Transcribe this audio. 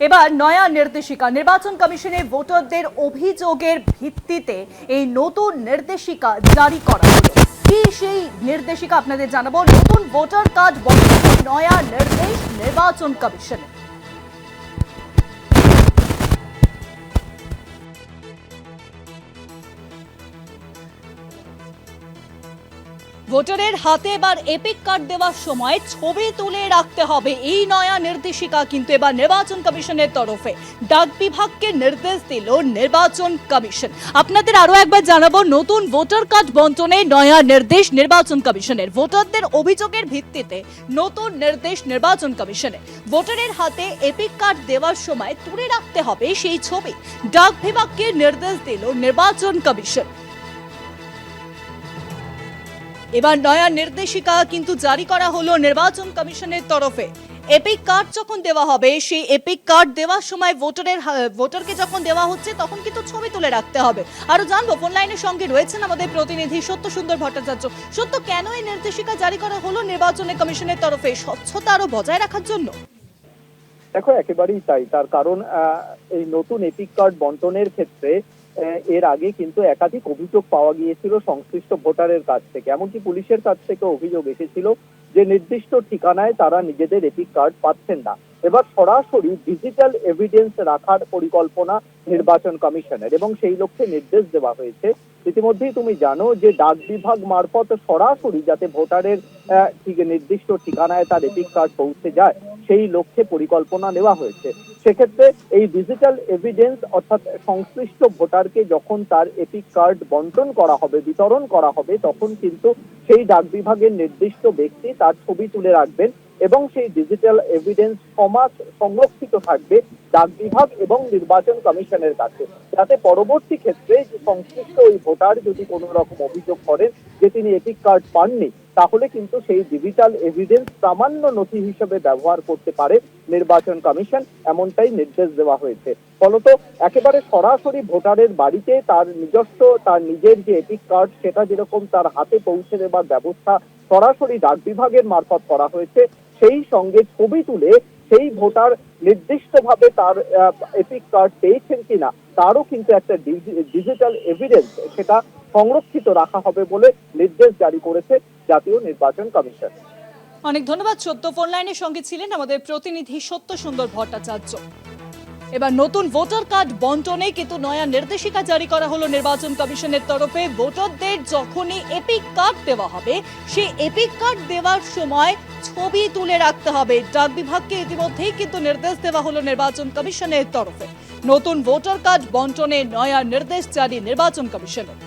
এবার নয়া নির্দেশিকা, নির্বাচন কমিশনে ভোটারদের অভিযোগের ভিত্তিতে এই নতুন নির্দেশিকা জারি করা হলো। কি সেই নির্দেশিকা আপনাদের জানাব? নতুন ভোটার কার্ড বন্ধ, নয়া নির্দেশ নির্বাচন কমিশনের ভোটারের হাতে এবার এপিক কার্ড দেওয়ার সময় ছবি তুলে রাখতে হবে। এই নয়া নির্দেশিকা কিন্তু এবার নির্বাচন কমিশনের তরফে। ডাক বিভাগকে নির্দেশ দিল নির্বাচন কমিশন। আপনাদের আরও একবার জানাব, নতুন ভোটার কার্ড বন্টনে নয়া নির্দেশ নির্বাচন কমিশনের। ভোটারদের অভিযোগের ভিত্তিতে নতুন নির্দেশ নির্বাচন কমিশনের। ভোটারের হাতে এপিক কার্ড দেওয়ার সময় তুলে রাখতে হবে সেই ছবি। ডাক বিভাগকে নির্দেশ দিল নির্বাচন কমিশন। এবার নয়া নির্দেশিকা কিন্তু জারি করা হলো নির্বাচন কমিশনের তরফে। এপিক কার্ড যখন দেওয়া হবে, সেই এপিক কার্ড দেওয়ার সময় ভোটারের ভোটারকে যখন দেওয়া হচ্ছে, তখন কিন্তু ছবি তুলে রাখতে হবে। আরও জানব, ফোন লাইনের সঙ্গে রয়েছেন আমাদের প্রতিনিধি সত্য সুন্দর ভট্টাচার্য। সত্য, কেন এই নির্দেশিকা জারি করা হলো নির্বাচন কমিশনের তরফে? স্বচ্ছতা আরও বজায় রাখার জন্য। দেখো, একেবারেই তাই। তার কারণ এই নতুন এপিক কার্ড বন্টনের ক্ষেত্রে এর আগে কিন্তু একাধিক অভিযোগ পাওয়া গিয়েছিল সংশ্লিষ্ট ভোটারের কাছ থেকে। এমনকি পুলিশের কাছ থেকে অভিযোগ এসেছিল যে নির্দিষ্ট ঠিকানায় তারা নিজেদের এপিক কার্ড পাচ্ছেন না। এবার সরাসরি ডিজিটাল এভিডেন্স রাখার পরিকল্পনা নির্বাচন কমিশনের এবং সেই লক্ষ্যে নির্দেশ দেওয়া হয়েছে। ইতিমধ্যেই তুমি জানো যে ডাক বিভাগ মারফত সরাসরি যাতে ভোটারের নির্দিষ্ট ঠিকানায় তার এপিক কার্ড পৌঁছে যায় সেই লক্ষ্যে পরিকল্পনা নেওয়া হয়েছে। সেক্ষেত্রে এই ডিজিটাল এভিডেন্স অর্থাৎ সংশ্লিষ্ট ভোটারকে যখন তার এপিক কার্ড বন্টন করা হবে, বিতরণ করা হবে, তখন কিন্তু সেই ডাক বিভাগের নির্দিষ্ট ব্যক্তি তার ছবি তুলে রাখবেন এবং সেই ডিজিটাল এভিডেন্স সমাজ সংরক্ষিত থাকবে ডাক বিভাগ এবং নির্বাচন কমিশনের কাছে। যাতে পরবর্তী ক্ষেত্রে সংশ্লিষ্ট ওই ভোটার যদি কোনো রকম অভিযোগ করেন যে তিনি এপিক কার্ড পাননি তাহলে কিন্তু সেই ডিজিটাল এভিডেন্স সামান্য নথি হিসেবে ব্যবহার করতে পারে নির্বাচন কমিশন, এমনটাই নির্দেশ দেওয়া হয়েছে। ফলত একেবারে সরাসরি ভোটারের বাড়িতে তার নিজস্ব, তার নিজের যে এপিক কার্ড, সেটা যেরকম তার হাতে পৌঁছে দেবার ব্যবস্থা সরাসরি ডাক বিভাগের মারফত করা হয়েছে, সেই সঙ্গে ছবি তুলে সেই ভোটার নির্দিষ্টভাবে তার এপিক কার্ড পেয়েছেন কিনা, তারও কিন্তু একটা ডিজিটাল এভিডেন্স সেটা সংরক্ষিত রাখা হবে বলে নির্দেশ জারি করেছে। জাতীয় নির্বাচন কমিশন। অনেক ধন্যবাদ। সত্য ফোন লাইনের সঙ্গে ছিলেন আমাদের প্রতিনিধি সত্য সুন্দর ভট্টাচার্য। এবার নতুন ভোটার কার্ড বন্টনে কিন্তু নয়া নির্দেশিকা জারি করা হলো নির্বাচন কমিশনের তরফে। ভোটারদের যখনই এপিক কার্ড দেওয়া হবে, সেই এপিক কার্ড দেওয়ার সময় ছবি তুলে রাখতে হবে। ডাক বিভাগকে ইতিমধ্যেই কিন্তু নির্দেশ দেওয়া হলো নির্বাচন কমিশনের তরফে। নতুন ভোটার কার্ড বন্টনে নয়া নির্দেশ জারি নির্বাচন কমিশনের।